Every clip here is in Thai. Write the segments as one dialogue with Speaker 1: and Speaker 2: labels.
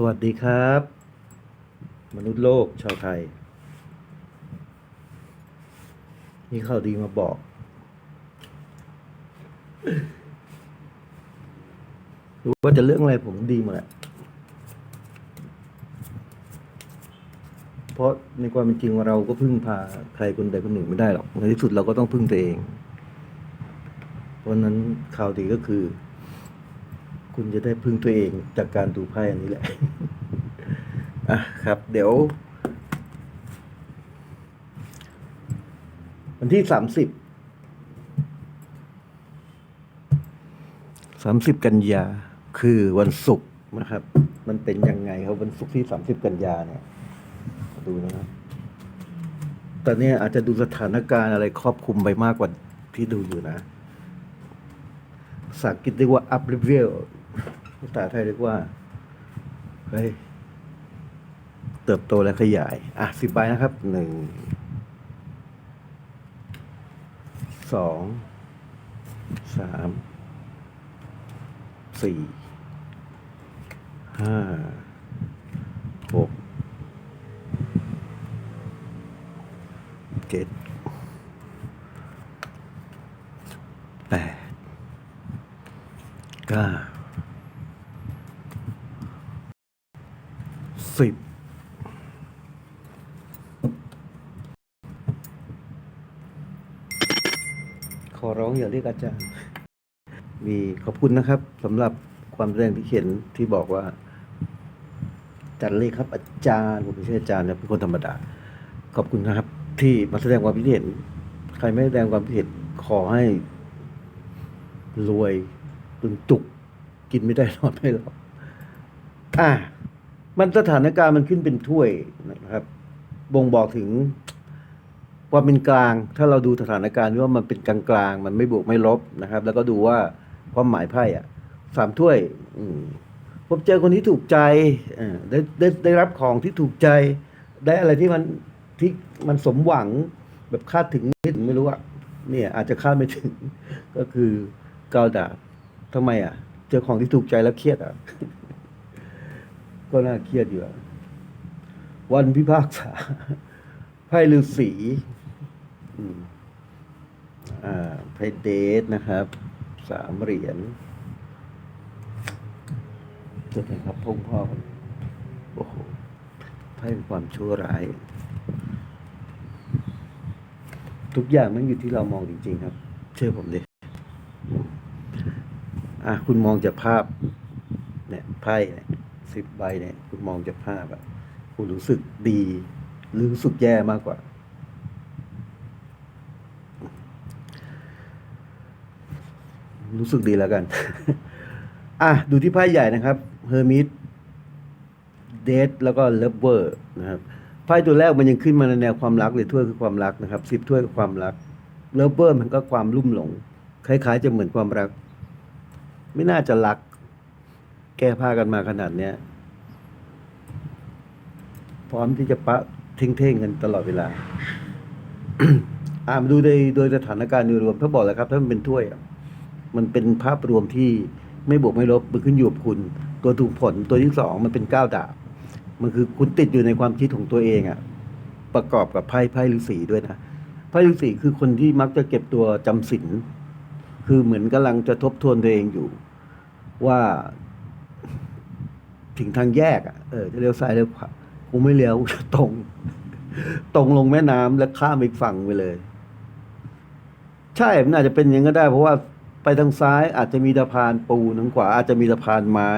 Speaker 1: สวัสดีครับ มนุษย์โลกชาวไทย มีข่าวดีมาบอก รู้ว่าจะเรื่องอะไรผมดีหมดแหละ เพราะในความเป็นจริงเราก็พึ่งพาใครคนใดคนหนึ่งไม่ได้หรอก ในที่สุดเราก็ต้องพึ่งตัวเอง เพราะนั้นข่าวดีก็คือ คุณจะได้พึ่งตัวเองจากการดูไพ่อันนี้แหละ อะครับ เดี๋ยว วันที่สามสิบสามสิบกันยาคือวันศุกร์นะครับ มันเป็นยังไงครับวันศุกร์ที่สามสิบกันยาเนี่ย ดูนะครับตอนนี้อาจจะดูสถานการณ์อะไรครอบคลุมไปมากกว่าที่ดูอยู่นะภาษาอังกฤษเรียกว่า up level ภาษาไทยเรียกว่าเฮ้ยเติบโตและขยาย อะสิบใบนะครับหนึ่งสองสามสี่ห้าหกเจ็ดแปดเก้า สิบขอร้องอย่าเรียกอาจารย์ มีขอบคุณนะครับสำหรับความแสดงที่เขียนที่บอกว่าจันเลยครับ อาจารย์ผมไม่ใช่อาจารย์นะเป็นคนธรรมดา ขอบคุณนะครับ ที่มาแสดงความคิดเห็น ใครไม่แสดงความคิดเห็นขอให้ รวยตึงจุก กินไม่ได้นอนไม่หลับอะ มันสถานการณ์มันขึ้นเป็นถ้วยนะครับ บ่งบอกถึงความเป็นกลาง ถ้าเราดูสถานการณ์ว่ามันเป็นกลางๆมันไม่บวกไม่ลบนะครับ แล้วก็ดูว่าความหมายไพ่อะสามถ้วยอืมผมเจอคนที่ถูกใจอ่าได้ได้ได้รับของที่ถูกใจ ได้อะไรที่มันที่มันสมหวังแบบคาดถึงไม่ถึงไม่รู้อะเนี่ยอาจจะคาดไม่ถึงก็คือเกาดาบทำไมอะ เจอของที่ถูกใจแล้วเครียดอะ ก็น่าเครียดอยู่อะวันพิพากษาไพ่ฤาษีอ่าไพ่เดทนะครับ สามเหรียญจะเป็นครับพงพ่อโอ้โหไพ่ความชั่วร้าย ทุกอย่างมันอยู่ที่เรามองจริง ๆ ครับ เชื่อผมดิอะคุณมองจากภาพ เนี่ยไพ่เนี่ย สิบใบเนี่ย คุณมองจากภาพอะคุณรู้สึกดี หรือรู้สึกแย่มากกว่า รู้สึกดีแล้วกัน อะ ดูที่ไพ่ใหญ่นะครับเฮอร์มิตเดทแล้วก็เลเวอร์นะครับไพ่ตัวแรกมันยังขึ้นมาในแนวความรักเลยถ้วยคือความรักนะครับสิบถ้วยคือความรักเลเวอร์มันก็ความลุ่มหลง คล้ายๆ จะเหมือนความรัก ไม่น่าจะรัก แก้ผ้ากันมาขนาดเนี้ย พร้อมที่จะปะเท่งๆกันตลอดเวลา อ่ามาดูโดยโดยสถานการณ์โดยรวมถ้าบอกแล้วครับ ถ้ามันเป็นถ้วยมันเป็นภาพรวมที่ไม่บวกไม่ลบมันขึ้นอยู่กับคุณ ตัวถูกผลตัวที่สองมันเป็นก้าวดาบมันคือคุณติดอยู่ในความคิดของตัวเองอะประกอบกับไพ่ไพ่ฤาษีด้วยนะไพ่ฤาษีคือคนที่มักจะเก็บตัวจำศีลคือเหมือนกำลังจะทบทวนตัวเองอยู่ ว่า ถึงทางแยกอะเออจะเลี้ยวซ้ายเลี้ยวขวากูไม่เลี้ยวตรง ตรงลงแม่น้ำแล้วข้ามอีกฝั่งไปเลย ใช่มันอาจจะเป็นอย่างนั้นก็ได้ เพราะว่าไปทางซ้ายอาจจะมีสะพานปูนทางขวาอาจจะมีสะพานไม้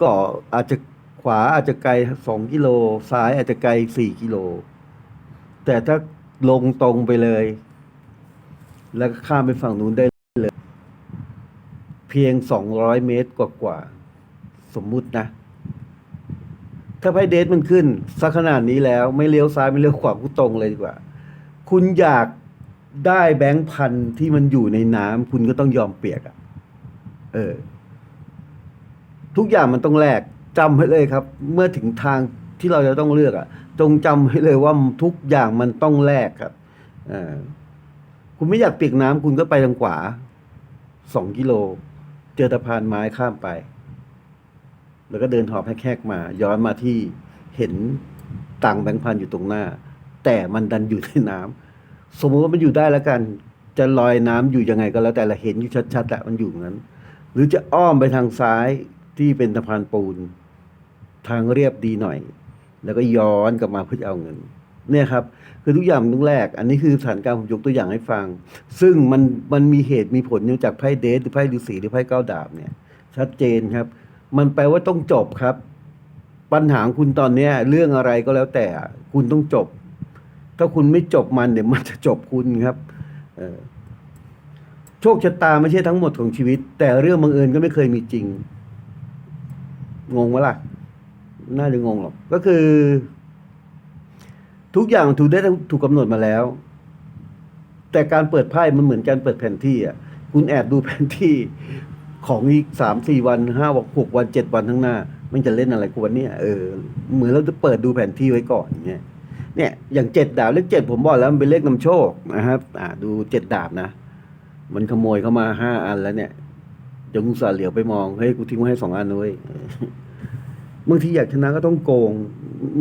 Speaker 1: ก็อาจจะขวาอาจจะไกลสองกิโลซ้ายอาจจะไกลสี่กิโล แต่ถ้าลงตรงไปเลย แล้วก็ข้ามไปฝั่งนู้นได้เลย เพียงสองร้อยเมตรกว่าๆ สมมุตินะ ถ้าไพ่เดทมันขึ้นสักขนาดนี้แล้ว ไม่เลี้ยวซ้ายไม่เลี้ยวขวากูตรงเลยดีกว่า คุณอยากได้แบงค์พันที่มันอยู่ในน้ำคุณก็ต้องยอมเปียกอะ่ะ เออ ทุกอย่างมันต้องแลกจำไว้เลยครับ เมื่อถึงทางที่เราจะต้องเลือกอะ่ะ จงจำไว้เลยว่าทุกอย่างมันต้องแลกครับเออคุณไม่อยากเปียกน้ำคุณก็ไปทางขวาสองกิโล เจอสะพานไม้ข้ามไป แล้วก็เดินหอบแฮกๆมา ย้อนมาที่เห็นตังแบงค์พันอยู่ตรงหน้า แต่มันดันอยู่ในน้ำสมมติว่ามันอยู่ได้แล้วกัน จะลอยน้ำอยู่ยังไงก็แล้วแต่ละเห็นอยู่ชัดๆแหละมันอยู่อย่างนั้น หรือจะอ้อมไปทางซ้ายที่เป็นสะพานปูน ทางเรียบดีหน่อย แล้วก็ย้อนกลับมาเพื่อเอาเงิน เนี่ยครับ คือทุกอย่างมันต้องแรก อันนี้คือสถานการณ์ผมยกตัวอย่างให้ฟัง ซึ่งมันมันมีเหตุมีผลเนื่องจากไพ่เดทหรือไพ่ฤาษีหรือไพ่เก้าดาบเนี่ย ชัดเจนครับ มันแปลว่าต้องจบครับ ปัญหาคุณตอนเนี้ย เรื่องอะไรก็แล้วแต่คุณต้องจบ ถ้าคุณไม่จบมันเดี๋ยวมันจะจบคุณครับเอโชคชะตาไม่ใช่ทั้งหมดของชีวิต แต่เรื่องบังเอิญก็ไม่เคยมีจริง งงไหมล่ะ น่าจะงงหรอก ก็คือ ทุกอย่างถูกได้ถูกกำหนดมาแล้ว แต่การเปิดไพ่มันเหมือนการเปิดแผนที่อะ คุณแอบดูแผนที่ ของอีกสามสี่วันห้าวันหกวันเจ็ดวันข้างหน้ามันจะเล่นอะไรกูวันนี้เออเหมือนเราจะเปิดดูแผนที่ไว้ก่อนเงี้ยเนี่ยอย่างเจ็ดดาบเลขเจ็ดผมบอกแล้วมันเป็นเลขนำโชคนะครับ อ่าดูเจ็ดดาบนะ มันขโมยเข้ามาห้าอันแล้วเนี่ยเดี๋ยวกูสาเหลียวไปมองเฮ้ยกูทิ้งไว้ให้สองอันเลยบางทีอยากชนะก็ต้องโกง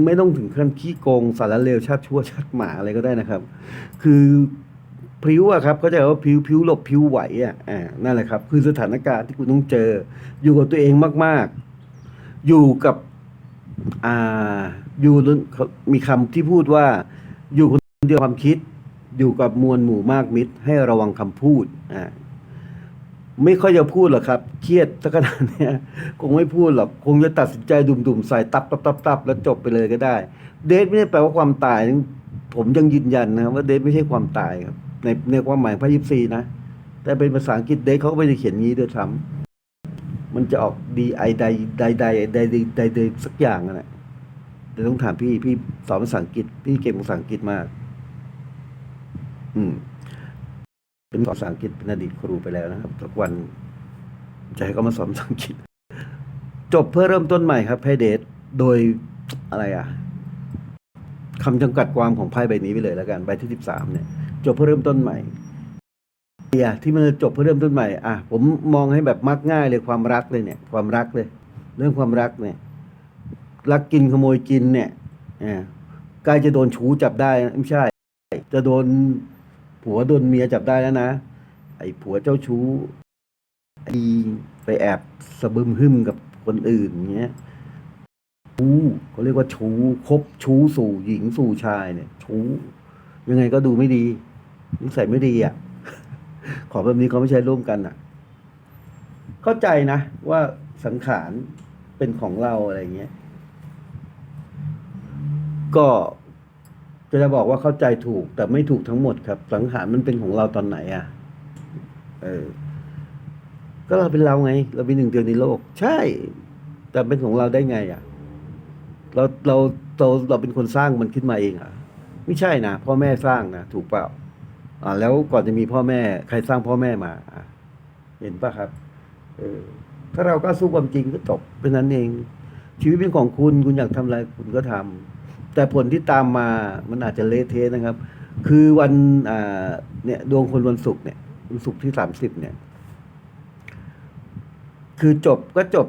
Speaker 1: ไม่ต้องถึงขั้นขี้โกงสารเลวชาติชั่วชาติหมาอะไรก็ได้นะครับ คือ พริ้วอะครับเขาใจว่าพริ้วพริ้วหลบพริ้วไหวอะอ่านั่นแหละครับคือสถานการณ์ที่คุณต้องเจอ อยู่กับตัวเองมาก ๆ อยู่กับอ่าอยู่มีคำที่พูดว่า อยู่คนเดียวความคิด อยู่กับมวลหมู่มากมิตร ให้ระวังคำพูดอ่าไม่ค่อยจะพูดหรอกครับ เครียดสักขนาดนี้คงไม่พูดหรอกคงจะตัดสินใจดุมๆใส่ตับตับตับตับแล้วจบไปเลยก็ได้ เดทไม่ได้แปลว่าความตาย ผมยังยืนยันนะว่าเดทไม่ใช่ความตายครับ ในในความหมายพระยิปซีนะ แต่เป็นภาษาอังกฤษเดทเขาไม่ได้เขียนงี้ด้วยซ้ำมันจะออกดีไอใดใดใดใดใดใดใดสักอย่างนั่นแหละเดี๋ยวต้องถามพี่พี่สอนภาษาอังกฤษพี่เก่งภาษาอังกฤษมาก อืม เป็นสอนภาษาอังกฤษเป็นอดีตครูไปแล้วนะครับสักวันจะให้เขามาสอนภาษาอังกฤษ จบเพื่อเริ่มต้นใหม่ครับไพ่เดทโดยอะไรอะคำจำกัดความของไพ่ใบนี้ไปเลยแล้วกันใบที่สิบสามเนี่ย จบเพื่อเริ่มต้นใหม่เนี่ยที่มันจะจบเพื่อเริ่มต้นใหม่อะผมมองให้แบบมักง่ายเลยความรักเลยเนี่ย ความรักเลย เรื่องความรักเนี่ย รักกินขโมยกินเนี่ยอ่าใกล้จะโดนชูจับได้นะไม่ใช่ จะโดนผัวโดนเมียจับได้แล้วนะไอ้ผัวเจ้าชู้ไอ้ไปแอบสะบึมหึมกับคนอื่นเงี้ยชู้เขาเรียกว่าชู้คบชู้สู่หญิงสู่ชายเนี่ย ชู้ยังไงก็ดูไม่ดี นิสัยไม่ดีอะ ขอแบบนี้เขาไม่ใช่ร่วมกันอะ เข้าใจนะว่าสังขารเป็นของเราอะไรเงี้ย ก็จะจะบอกว่าเข้าใจถูก แต่ไม่ถูกทั้งหมดครับ สังขารมันเป็นของเราตอนไหนอะ เออ ก็เราเป็นเราไง เราเป็นหนึ่งเดียวในโลก ใช่ แต่เป็นของเราได้ไง อะ เราเราเราเราเป็นคนสร้างมันขึ้นมาเองอะ ไม่ใช่นะพ่อแม่สร้างนะถูกเปล่า อ่าแล้วก่อนจะมีพ่อแม่ ใครสร้างพ่อแม่มาเห็นปะครับเออถ้าเราก็สู้ความจริงก็จบเป็นนั้นเอง ชีวิตเป็นของคุณคุณอยากทำอะไรคุณก็ทำแต่ผลที่ตามมามันอาจจะเละเทะนะครับ คือวันอ่าเนี่ยดวงคนวันศุกร์เนี่ยวันศุกร์ที่สามสิบเนี่ย คือจบก็จบ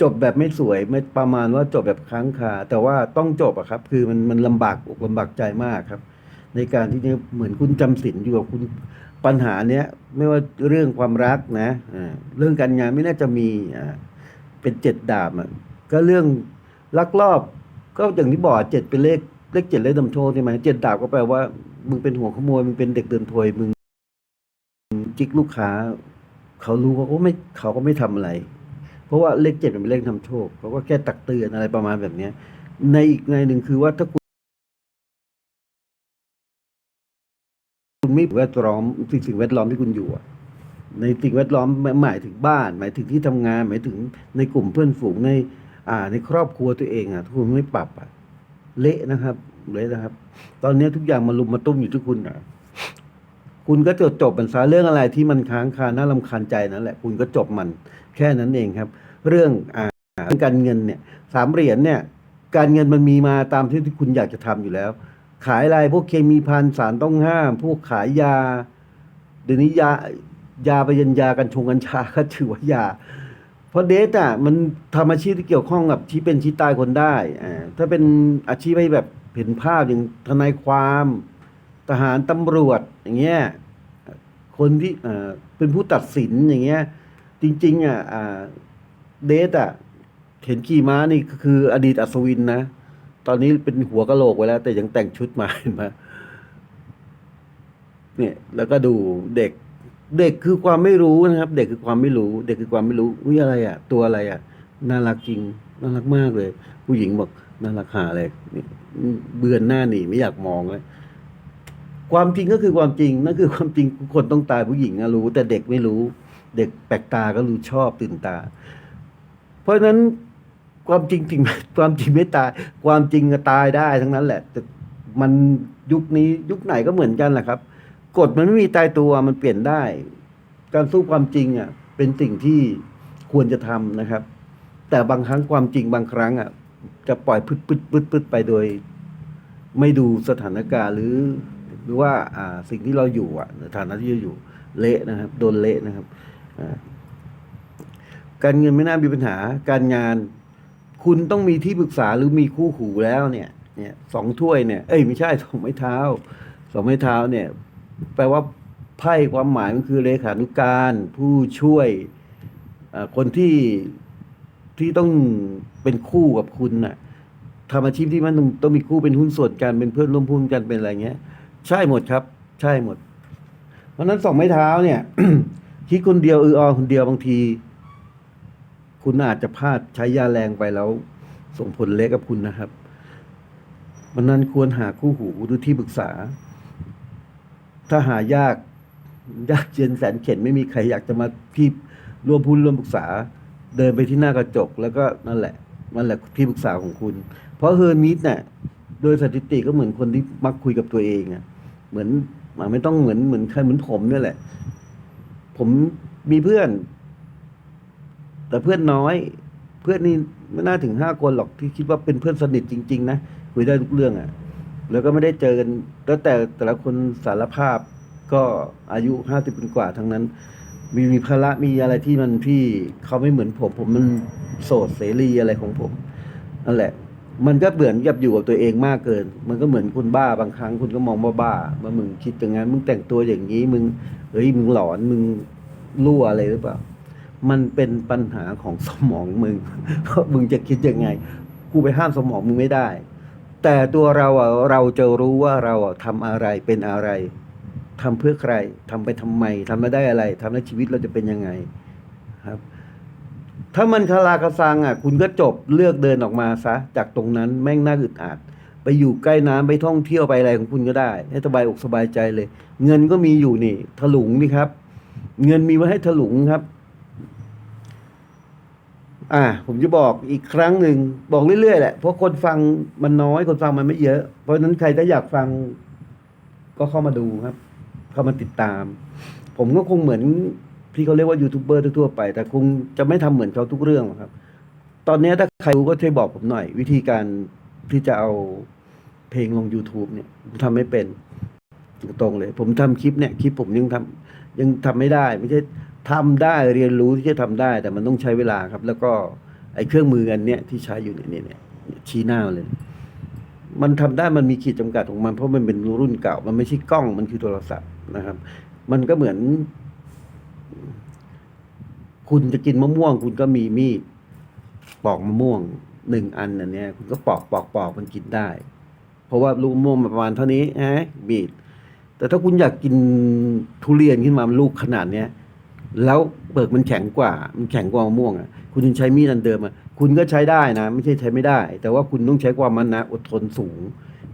Speaker 1: จบแบบไม่สวยไม่ประมาณว่าจบแบบค้างคาแต่ว่าต้องจบอะครับ คือมันมันลำบากอกลำบากใจมากครับ ในการที่จะเหมือนคุณจำศีลอยู่กับคุณปัญหาเนี้ยไม่ว่าเรื่องความรักนะอ่าเรื่องการงานไม่น่าจะมีอ่าเป็นเจ็ดดาบอะก็เรื่องลักลอบ ก็อย่างที่บอกเจ็ดเป็นเลขเลขเจ็ดเลขนำโชคใช่ไหมเจ็ดดาบก็แปลว่า มึงเป็นหัวขโมยมึงเป็นเด็กเดินถวยมึงจิกลูกค้า เขารู้เขาก็ไม่เขาก็ไม่ทำอะไร เพราะว่าเลขเจ็ดเป็นเลขนำโชคเขาก็แค่ตักเตือนอะไรประมาณแบบเนี้ยในอีกในหนึ่งคือว่าถ้าคุณ คุณไม่แวดล้อมสิ่งสิ่งแวดล้อมที่คุณอยู่ในสิ่งแวดล้อมหมายถึงบ้าน หมายถึงที่ทำงาน หมายถึงในกลุ่มเพื่อนฝูงในอ่าในครอบครัวตัวเองอะคุณไม่ปรับอะเละนะครับเละนะครับ ตอนนี้ทุกอย่างมาลุมมาตุ้มอยู่ที่คุณอะคุณก็จบจบมันซะเรื่องอะไรที่มันค้างคาน่ารำคาญใจนั่นแหละ คุณก็จบมันแค่นั้นเองครับ เรื่องอ่าการเงินเนี่ยสามเหรียญเนี่ย การเงินมันมีมาตามที่ที่คุณอยากจะทำอยู่แล้ว ขายอะไรพวกเคมีพันสารต้องห้าม พวกขายยาเดี๋ยวนี้ยายาปยันยากันชงกัญชาก็ถือว่ายา เพราะเดทอะมันทำอาชีพที่เกี่ยวข้องกับชี้เป็นชี้ตายคนได้อ่าถ้าเป็นอาชีพให้แบบเห็นภาพอย่างทนายความทหารตำรวจอย่างเงี้ยคนที่เอ่อเป็นผู้ตัดสินอย่างเงี้ย จริง ๆ อะเดทอะเห็นขี่ม้านี่ก็คืออดีตอัศวินนะ ตอนนี้เป็นหัวกะโหลกไว้แล้ว แต่ยังแต่งชุดมาเห็นไหมเนี่ย แล้วก็ดูเด็ก เด็กคือความไม่รู้นะครับ เด็กคือความไม่รู้ เด็กคือความไม่รู้อุ้ยอะไรอะ ตัวอะไรอะน่ารักจริงน่ารักมากเลย ผู้หญิงบอกน่ารักหาอะไรเบือนหน้าหนีไม่อยากมองเลยความจริงก็คือความจริงนั่นคือความจริงคนต้องตายผู้หญิงอะรู้ แต่เด็กไม่รู้ เด็กแปลกตาก็รู้ชอบตื่นตา เพราะฉะนั้น ความจริงจริงความจริงไม่ตาย ความจริงก็ตายได้ทั้งนั้นแหละ แต่มันยุคนี้ยุคไหนก็เหมือนกันแหละครับกฎมันไม่มีตายตัวมันเปลี่ยนได้ การสู้ความจริงอะ เป็นสิ่งที่ควรจะทำนะครับ แต่บางครั้งความจริงบางครั้งอะ จะปล่อยพึดพึดพึดพึดไปโดย ไม่ดูสถานการณ์หรือ หรือว่าอ่าสิ่งที่เราอยู่อะสถานะที่เราอยู่เละนะครับ โดนเละนะครับการเงินไม่น่ามีปัญหาการงาน คุณต้องมีที่ปรึกษาหรือมีคู่หูแล้วเนี่ยเนี่ยสองถ้วยเนี่ย เอ้ยไม่ใช่สองไม้เท้าสองไม้เท้าเนี่ย แปลว่าไพ่ความหมายมันคือเลขานุการผู้ช่วยคนที่ที่ต้องเป็นคู่กับคุณน่ะทำอาชีพที่มันต้องต้องมีคู่เป็นหุ้นส่วนกันเป็นเพื่อนร่วมหุ้นกันเป็นอะไรเงี้ย ใช่หมดครับ ใช่หมด เพราะฉะนั้นสองไม้เท้าเนี่ยคิดคนเดียวเอออคนเดียวบางที คุณอาจจะพลาดใช้ยาแรงไปแล้ว ส่งผลเละกับคุณนะครับมันนั้นควรหาคู่หูหรือที่ปรึกษา ถ้าหายากยากเย็นแสนเข็นไม่มีใครอยากจะมาที่ร่วมพูดร่วมปรึกษา เดินไปที่หน้ากระจก แล้วก็นั่นแหละนั่นแหละที่ปรึกษาของคุณ เพราะเฮอร์มิสเนี่ยโดยสถิติก็เหมือนคนที่มักคุยกับตัวเองอะเหมือนไม่ต้องเหมือนเหมือนใครเหมือนผมเนี่ยแหละ ผมมีเพื่อน แต่เพื่อนน้อย เพื่อนนี่ไม่น่าถึงห้าคนหรอกที่คิดว่าเป็นเพื่อนสนิทจริง ๆ นะคุยได้ทุกเรื่องอะ่ะ แล้วก็ไม่ได้เจอกันแล้วแต่แต่ละคนสารภาพก็อายุห้าสิบเป็นกว่าทั้งนั้น มีมีภาระมีอะไรที่มันที่เขาไม่เหมือนผม ผมมันโสดเสรีอะไรของผมนั่นแหละ มันก็เหมือนกับอยู่กับตัวเองมากเกิน มันก็เหมือนคุณบ้าบางครั้งคุณก็มองว่าบ้าว่ามึงคิดอย่างนั้นมึงแต่งตัวอย่างนี้มึงเฮ้ยมึงหลอนมึงรั่วอะไรหรือเปล่า มันเป็นปัญหาของสมองมึงเพราะมึงจะคิดยังไง กูไปห้ามสมองมึงไม่ได้ แต่ตัวเราอะเราจะรู้ว่าเราอะทำอะไรเป็นอะไรทำเพื่อใครทำไปทำไมทำมาได้อะไรทำแล้วชีวิตเราจะเป็นยังไงครับ ถ้ามันคาราคาซังอะ คุณก็จบเลือกเดินออกมาซะจากตรงนั้นแม่งน่าอึดอัดไปอยู่ใกล้น้ำไปท่องเที่ยวไปอะไรของคุณก็ได้ ให้สบายอกสบายใจเลย เงินก็มีอยู่นี่ถลุงนี่ครับ เงินมีไว้ให้ถลุงครับ อ่า ผมจะบอกอีกครั้งหนึ่งบอกเรื่อยๆแหละเพราะคนฟังมันน้อยคนฟังมันไม่เยอะ เพราะฉะนั้นใครถ้าอยากฟัง ก็เข้ามาดูครับ เข้ามาติดตาม ผมก็คงเหมือนที่เขาเรียกว่ายูทูบเบอร์ทั่วๆไป แต่คงจะไม่ทำเหมือนเขาทุกเรื่องหรอกครับ ตอนนี้ถ้าใครรู้ก็ช่วยบอกผมหน่อย วิธีการที่จะเอาเพลงลง YouTube เนี่ยผมทำไม่เป็นตรงเลย ผมทำคลิปเนี่ย คลิปผมยังทำยังทำไม่ได้ ไม่ใช่ ทำได้เรียนรู้ที่จะทำได้ แต่มันต้องใช้เวลาครับ แล้วก็ไอ้เครื่องมืออันเนี้ยที่ใช้อยู่เนี่ยเนี่ยเนี่ยชี้หน้าเลย มันทำได้มันมีขีดจำกัดของมัน เพราะมันเป็นรุ่นเก่า มันไม่ใช่กล้องมันคือโทรศัพท์นะครับ มันก็เหมือน คุณจะกินมะม่วง คุณก็มีมีดปอกมะม่วงหนึ่งอันอันเนี้ยคุณก็ปอกปอกปอกมันกินได้ เพราะว่าลูกมะม่วงประมาณเท่านี้ฮะมีดแต่ถ้าคุณอยากกินทุเรียนขึ้นมาลูกขนาดเนี้ย แล้วเปลือกมันแข็งกว่า มันแข็งกว่ามะม่วงอะ คุณยังใช้มีดอันเดิมอะ คุณก็ใช้ได้นะ ไม่ใช่ใช้ไม่ได้ แต่ว่าคุณต้องใช้ความมันนะอดทนสูง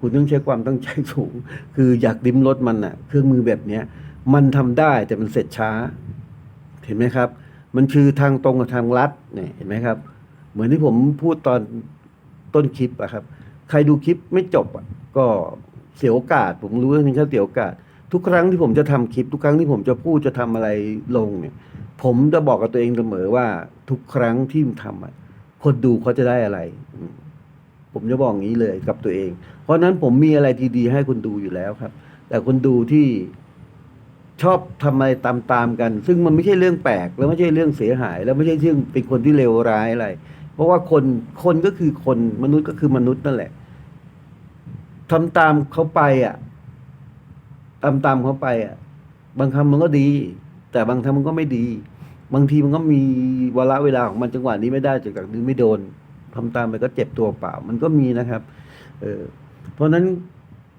Speaker 1: คุณต้องใช้ความตั้งใจสูง คืออยากลิ้มรสมันอะ เครื่องมือแบบเนี้ย มันทำได้แต่มันเสร็จช้า เห็นไหมครับ มันคือทางตรงกับทางลัดเนี่ย เห็นไหมครับ เหมือนที่ผมพูดตอนต้นคลิปอะครับ ใครดูคลิปไม่จบอะ ก็เสียโอกาส ผมรู้ว่ามันแค่เสียโอกาส ทุกครั้งที่ผมจะทำคลิปทุกครั้งที่ผมจะพูดจะทำอะไรลงเนี่ย ผมจะบอกกับตัวเองเสมอว่าทุกครั้งที่ผมทำอะคนดูเขาจะได้อะไร ผมจะบอกอย่างนี้เลยกับตัวเอง เพราะนั้นผมมีอะไรดีๆให้คนดูอยู่แล้วครับ แต่คนดูที่ชอบทำอะไรตามๆกัน ซึ่งมันไม่ใช่เรื่องแปลก แล้วไม่ใช่เรื่องเสียหาย แล้วไม่ใช่เรื่องเป็นคนที่เลวร้ายอะไร เพราะว่าคนคนก็คือคนมนุษย์ก็คือมนุษย์นั่นแหละทำตามเขาไปอะ ตามตามเขาไปอะ บางคำมันก็ดี แต่บางคำมันก็ไม่ดี บางทีมันก็มีเวลาเวลาของมันจังหวะนี้ไม่ได้จากจากนี้ไม่โดนทำตามไปก็เจ็บตัวเปล่า มันก็มีนะครับ เออเพราะฉะนั้น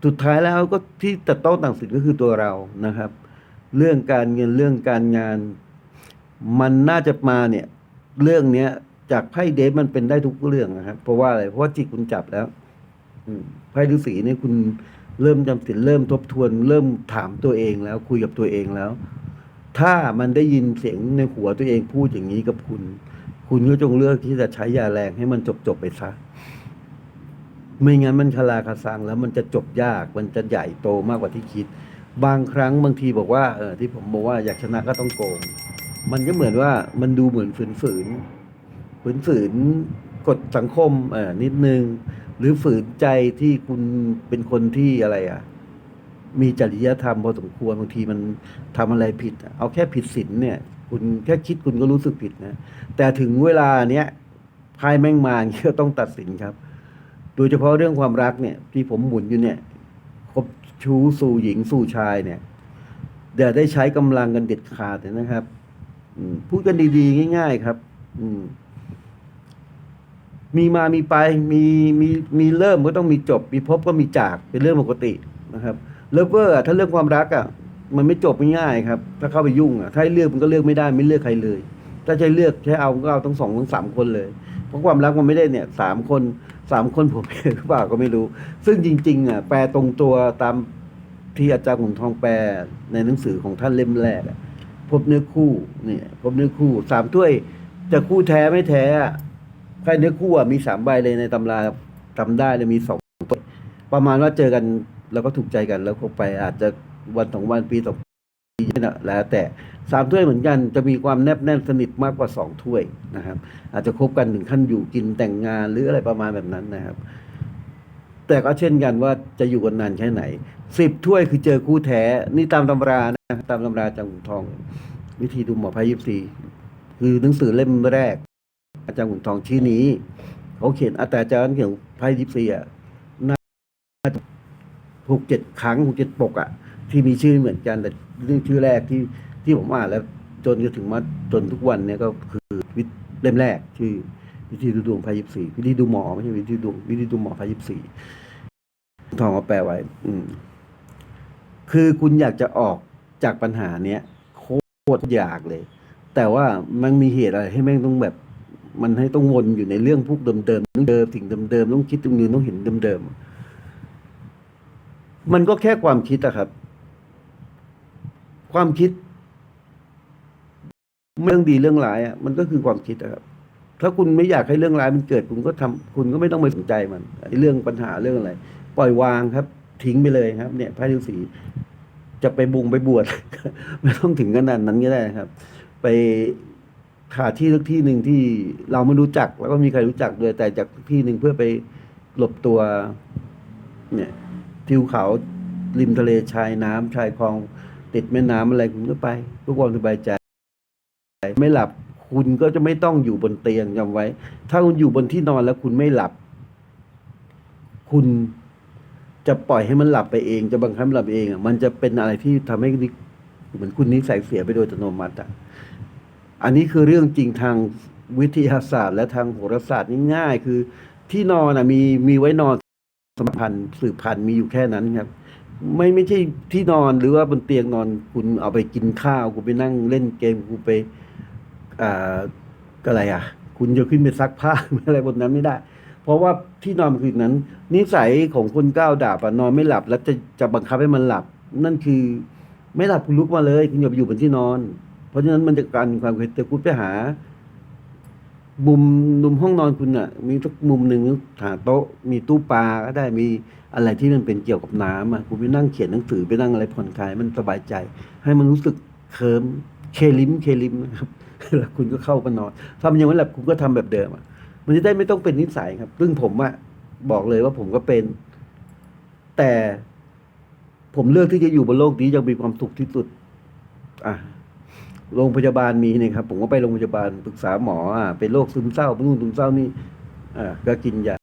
Speaker 1: สุดท้ายแล้วก็ที่จะต้องต่างสินก็คือตัวเรานะครับ เรื่องการเงินเรื่องการงาน มันน่าจะมาเนี่ย เรื่องเนี้ยจากไพ่เดฟมันเป็นได้ทุกเรื่องนะครับ เพราะว่าอะไรเพราะว่าจิตคุณจับแล้วไพ่ฤาษีเนี่ยคุณ เริ่มจำสินเริ่มทบทวน เริ่มถามตัวเองแล้วคุยกับตัวเองแล้ว ถ้ามันได้ยินเสียงในหัวตัวเองพูดอย่างนี้กับคุณ คุณก็จงเลือกที่จะใช้ยาแรงให้มันจบจบไปซะไม่งั้นมันคลาคาซังแล้วมันจะจบยากมันจะใหญ่โตมากกว่าที่คิด บางครั้งบางทีบอกว่าเออที่ผมบอกว่าอยากชนะก็ต้องโกง มันก็เหมือนว่ามันดูเหมือนฝืนฝืนฝืนฝืน กฎสังคมเออนิดนึง หรือฝืนใจที่คุณเป็นคนที่อะไรอะ มีจริยธรรมพอสมควรบางทีมันทำอะไรผิด เอาแค่ผิดศีลเนี่ย คุณแค่คิดคุณก็รู้สึกผิดนะแต่ถึงเวลาเนี้ยพายแม่งมาเงี้ยก็ต้องตัดสินครับ โดยเฉพาะเรื่องความรักเนี่ย ที่ผมหมุนอยู่เนี่ยคบชู้สู่หญิงสู่ชายเนี่ยอย่าได้ใช้กำลังกันเด็ดขาดนะครับอืพูดกันดีๆ ง่าย ๆ ครับ อืม มีมามีไปมีมีมีเริ่มก็ต้องมีจบ มีพบก็มีจากเป็นเรื่องปกตินะครับเลิฟเวอร์ถ้าเรื่องความรักอะมันไม่จบง่ายครับ ถ้าเข้าไปยุ่งอะถ้าเลือกมันก็เลือกไม่ได้ไม่เลือกใครเลย ถ้าจะเลือกใช้เอาก็เอาทั้งสองทั้งสามคนเลย เพราะความรักมันไม่ได้เนี่ยสามคนสามคนผมเองหรือเปล่าก็ไม่รู้ ซึ่งจริง ๆอะแปลตรงตัวตามที่อาจารย์ขุนทองแปลในหนังสือของท่านเล่มแรกอะพบเนื้อคู่เนี่ยพบเนื้อคู่สามถ้วยจะคู่แท้ไม่แท้ อะใครเนื้อคู่อะมีสามใบเลยในตำราจำได้เลยมีสองถ้วยประมาณว่าเจอกันแล้วก็ถูกใจกันแล้วคบไปอาจจะวันสองวันปีสองปีนะแล้วแต่สามถ้วยเหมือนกันจะมีความแนบแน่นสนิทมากกว่าสองถ้วยนะครับ อาจจะคบกันถึงขั้นอยู่กินแต่งงานหรืออะไรประมาณแบบนั้นนะครับ แต่ก็เช่นกันว่าจะอยู่กันนานแค่ไหนสิบถ้วยคือเจอคู่แท้นี่ตามตำรานะตามตำราจังหุนทอง วิธีดูหมอพายิปซีคือหนังสือเล่มแรก อาจารย์ขุนทองชี้นี้เขาเขียนอาแต่อาจารย์เขียนไพ่ยิปซีอะน่าจะหกเจ็ดครั้งหกเจ็ดปกอะ ที่มีชื่อเหมือนกันแต่เรื่องชื่อแรกที่ที่ผมอ่านแล้ว จนจนถึงมาจนทุกวันเนี่ยก็คือวิทเล่มแรกชื่อวิธีดูดวงไพ่ยิปซีวิธีดูหมอไม่ใช่วิธีดูวิธีดูหมอไพ่ยิปซีทองเขาแปลไว้ อืม คือคุณอยากจะออกจากปัญหาเนี้ยโคตรอยากเลย แต่ว่ามันมีเหตุอะไรให้แม่งต้องแบบ มันให้ต้องวนอยู่ในเรื่องพวกเดิมๆเดิมเดิมสิ่งเดิมๆต้องคิดตรงนี้ต้องเห็นเดิมๆมันก็แค่ความคิดอะครับ ความคิดเรื่องดีเรื่องร้ายอะมันก็คือความคิดอะครับ ถ้าคุณไม่อยากให้เรื่องร้ายมันเกิดคุณก็ทำคุณก็ไม่ต้องไปสนใจมันเรื่องปัญหาเรื่องอะไร ปล่อยวางครับ ทิ้งไปเลยครับ เนี่ยพระฤาษีจะไปบุงไปบวชไม่ต้องถึงขนาดนั้นก็ได้ครับ ไป หาที่สักที่หนึ่งที่เราไม่รู้จัก แล้วก็มีใครรู้จักด้วยแต่จากที่หนึ่งเพื่อไปหลบตัว เนี่ยทิวเขาริมทะเลชายน้ำชายคลอง ติดแม่น้ำอะไรคุณก็ไปเพื่อความสบายใจ ไม่หลับคุณก็จะไม่ต้องอยู่บนเตียงจำไว้ ถ้าคุณอยู่บนที่นอนแล้วคุณไม่หลับ คุณจะปล่อยให้มันหลับไปเอง จะบังคับมันหลับเองอะมันจะเป็นอะไรที่ทำให้นิเหมือนคุณนิสัยเสียไปโดยอัตโนมัติอะ อันนี้คือเรื่องจริงทางวิทยาศาสตร์ และทางโหราศาสตร์ง่ายๆคือที่นอนอะมีมีไว้นอนสมพันธ์สืบพันธุ์มีอยู่แค่นั้นครับ ไม่ไม่ใช่ที่นอนหรือว่าบนเตียงนอนคุณเอาไปกินข้าวคุณไปนั่งเล่นเกมคุณไปอ่าก็อะไรอะ คุณจะขึ้นไปซักผ้าอะไรบนนั้นไม่ได้ เพราะว่าที่นอนคืนนั้น นิสัยของคนก้าวดาบอะนอนไม่หลับแล้วจะจะบังคับให้มันหลับ นั่นคือ ไม่หลับคุณลุกมาเลย คุณอย่าไปอยู่บนที่นอน ราะฉะนั้นมันจะการความเคยเตือนคุณไปหามุมมุมห้องนอนคุณอะ มีสักมุมหนึ่งหาโต๊ะ มีตู้ปลาก็ได้มีอะไรที่มันเป็นเกี่ยวกับน้ำอะคุณไปนั่งเขียนหนังสือไปนั่งอะไรผ่อนคลายมันสบายใจ ให้มันรู้สึกเคิมเคลิมเคลิมนะครับแล้วคุณก็เข้าไปนอนทำอย่างนั้นแหละคุณก็ทำแบบเดิมอะมันจะได้ไม่ต้องเป็นนิสัยครับ ซึ่งผมอะบอกเลยว่าผมก็เป็น แต่ผมเลือกที่จะอยู่บนโลกนี้ยังมีความสุขที่สุด อะ โรงพยาบาลมีนี่ครับ ผมก็ไปโรงพยาบาลปรึกษาหมออะเป็นโรคซึมเศร้าเป็นนู่นซึมเศร้านี่อ่าก็กินยา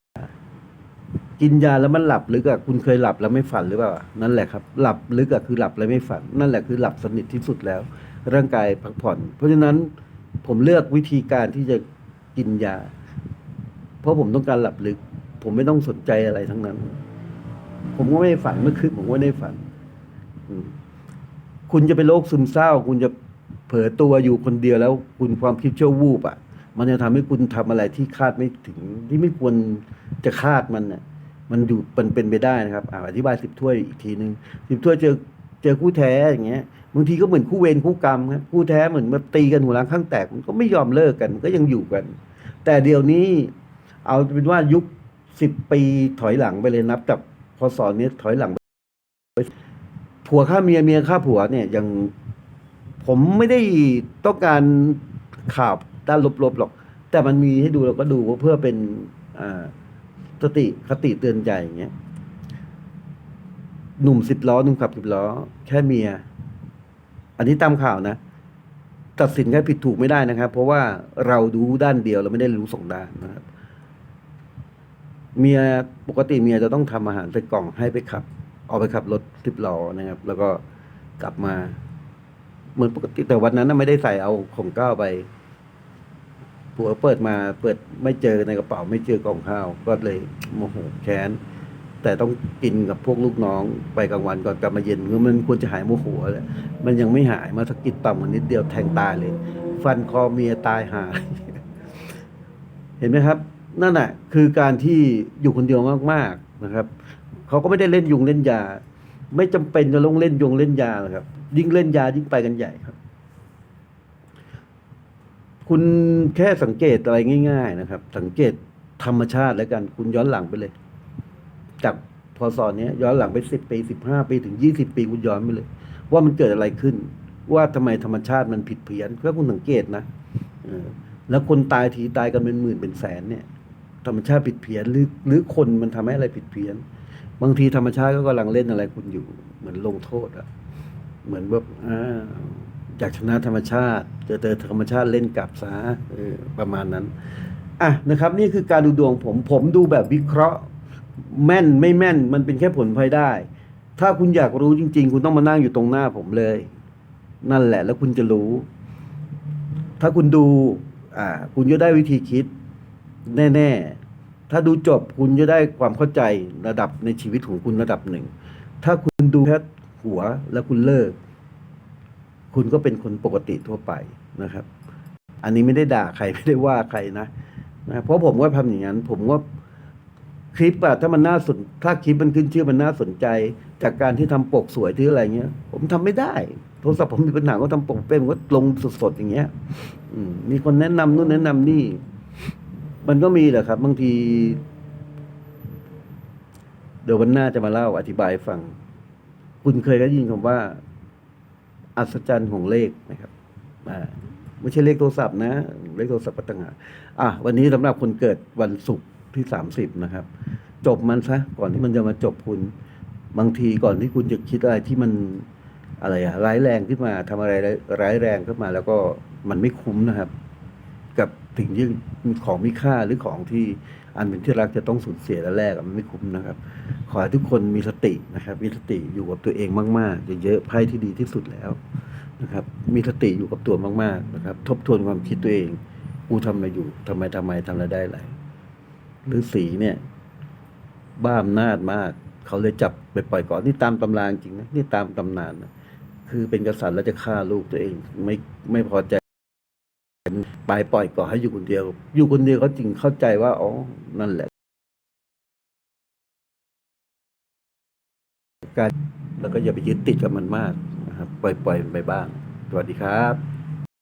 Speaker 1: กินยาแล้วมันหลับลึกอะคุณเคยหลับแล้วไม่ฝันหรือเปล่า นั่นแหละครับ หลับลึกอะคือหลับแล้วไม่ฝัน นั่นแหละคือหลับสนิทที่สุดแล้ว ร่างกายพักผ่อน เพราะฉะนั้นผมเลือกวิธีการที่จะกินยา เพราะผมต้องการหลับลึก ผมไม่ต้องสนใจอะไรทั้งนั้น ผมก็ไม่ได้ฝันเมื่อคืนผมก็ไม่ได้ฝัน คุณจะเป็นโรคซึมเศร้า คุณจะ ผลอตัวอยู่คนเดียวแล้วคุณความคิดชั่ววูบอะ มันจะทำให้คุณทำอะไรที่คาดไม่ถึงที่ไม่ควรจะคาดมันน่ะมันอยู่เป็นเป็นไปได้นะครับออธิบายสิบถ้วยอีกทีหนึ่งสิบถ้วยเจอเจอคู่แท้อย่างเงี้ยบางทีก็เหมือนคู่เวรคู่กรรมครับคู่แท้เหมือนมาตีกันหัวล้างข้างแตกมันก็ไม่ยอมเลิกกันมันก็ยังอยู่กัน แต่เดี๋ยวนี้เอาเป็นว่ายุคสิบปีถอยหลังไปเลยนับจากพศนี้ถอยหลังไปผัวฆ่าเมียเมียฆ่าผัวเนี่ยยัง ผมไม่ได้ต้องการข่าวด้านลบๆหรอก แต่มันมีให้ดูเราก็ดูเพื่อเป็นสติคติเตือนใจอย่างเงี้ยหนุ่มสิบล้อหนุ่มขับสิบล้อ แค่เมีย อันนี้ตามข่าวนะ ตัดสินแค่ผิดถูกไม่ได้นะครับ เพราะว่าเราดูด้านเดียวเราไม่ได้รู้สองด้านนะครับ เมียปกติเมียจะต้องทำอาหารใส่กล่องให้ไปขับ เอาไปขับรถสิบล้อนะครับ แล้วก็กลับมา เหมือนปกติแต่วันนั้นน่ะไม่ได้ใส่เอาของก้าวไปผัวเปิดมาเปิดไม่เจอในกระเป๋าไม่เจอกล่องข้าว ก็เลยโมโหแค้น แต่ต้องกินกับพวกลูกน้องไปกลางวันก่อนกลับมาเย็นคือมันควรจะหายโมโหแหละมันยังไม่หายมาสะกิดต่ำกว่านิดเดียวแทงตายเลย ฟันคอเมียตายหาย เห็นไหมครับ นั่นแหะคือการที่อยู่คนเดียวมากๆนะครับเขาก็ไม่ได้เล่นยุงเล่นยา ไม่จำเป็นจะลงเล่นยุงเล่นยาหรอกครับ ยิ่งเล่นยายิ่งไปกันใหญ่ครับ คุณแค่สังเกตอะไรง่าย ๆ นะครับ สังเกตธรรมชาติแล้วกัน คุณย้อนหลังไปเลย จากพศเนี้ยย้อนหลังไปสิบปีสิบห้าปีถึงยี่สิบปีคุณย้อนไปเลย ว่ามันเกิดอะไรขึ้น ว่าทำไมธรรมชาติมันผิดเพี้ยนถ้าคุณสังเกตนะแล้วคนตายทีตายกันเป็นหมื่นเป็นแสนเนี่ย ธรรมชาติผิดเพี้ยนหรือหรือคนมันทำให้อะไรผิดเพี้ยน บางทีธรรมชาติก็กำลังเล่นอะไรคุณอยู่ เหมือนลงโทษอะ เหมือนแบบอ่าอยากชนะธรรมชาติเจอเจอธรรมชาติเล่นกลับซะประมาณนั้นอะนะครับ นี่คือการดูดวงผมผมดูแบบวิเคราะห์ แม่นไม่แม่น มันเป็นแค่ผลพลอยได้ ถ้าคุณอยากรู้จริง ๆ คุณต้องมานั่งอยู่ตรงหน้าผมเลย นั่นแหละแล้วคุณจะรู้ ถ้าคุณดูอ่าคุณจะได้วิธีคิดแน่ๆ ถ้าดูจบคุณจะได้ความเข้าใจระดับในชีวิตของคุณระดับหนึ่ง ถ้าคุณดูแค่ หัวแล้วคุณเลิก คุณก็เป็นคนปกติทั่วไปนะครับ อันนี้ไม่ได้ด่าใครไม่ได้ว่าใครนะนะเพราะผมก็ทำอย่างนั้น ผมว่าคลิปอะถ้ามันน่าสนถ้าคลิปมันขึ้นชื่อมันน่าสนใจ จากการที่ทำปกสวยที่อะไรเงี้ย ผมทำไม่ได้ โทรศัพท์ผมมีปัญหาก็ทำปกเป็นผมก็ลงสดๆอย่างเงี้ย อืมมีคนแนะนำนู่นแนะนำนี่ มันก็มีแหละครับ บางที เดี๋ยววันหน้าจะมาเล่าอธิบายฟัง คุณเคยได้ยินคำว่า อัศจรรย์ของเลขไหมครับอ่าไม่ใช่เลขโทรศัพท์นะ เลขโทรศัพท์ต่างหากอะวันนี้สำหรับคนเกิดวันศุกร์ที่สามสิบนะครับ จบมันซะก่อนที่มันจะมาจบคุณ บางทีก่อนที่คุณจะคิดอะไรที่มันอะไรอะร้ายแรงขึ้นมาทำอะไรร้ายแรงขึ้นมา แล้วก็มันไม่คุ้มนะครับ กับสิ่งที่ของมีค่าหรือของที่ อันเป็นที่รักจะต้องสูญเสียแล้วแรกมันไม่คุ้มนะครับ ขอให้ทุกคนมีสตินะครับ มีสติอยู่กับตัวเองมากๆเยอะๆไพ่ที่ดีที่สุดแล้วนะครับ มีสติอยู่กับตัวมากๆนะครับ ทบทวนความคิดตัวเองกูทำอะไรอยู่ทำไมทำไมทำอะไรได้ไรหรือสีเนี่ย บ้าอำนาจมาก เขาเลยจับไปปล่อยก่อนนี่ตามตำราจริงนะนี่ตามตำนานนะคือเป็นกษัตริย์แล้วจะฆ่าลูกตัวเอง ไม่ไม่พอใจ ไปปล่อยก่อนให้อยู่คนเดียว อยู่คนเดียวเขาจริงเข้าใจว่าอ๋อนั่นแหละ การแล้วก็อย่าไปยึดติดกับมันมากนะครับปล่อยปล่อยไปบ้าง สวัสดีครับ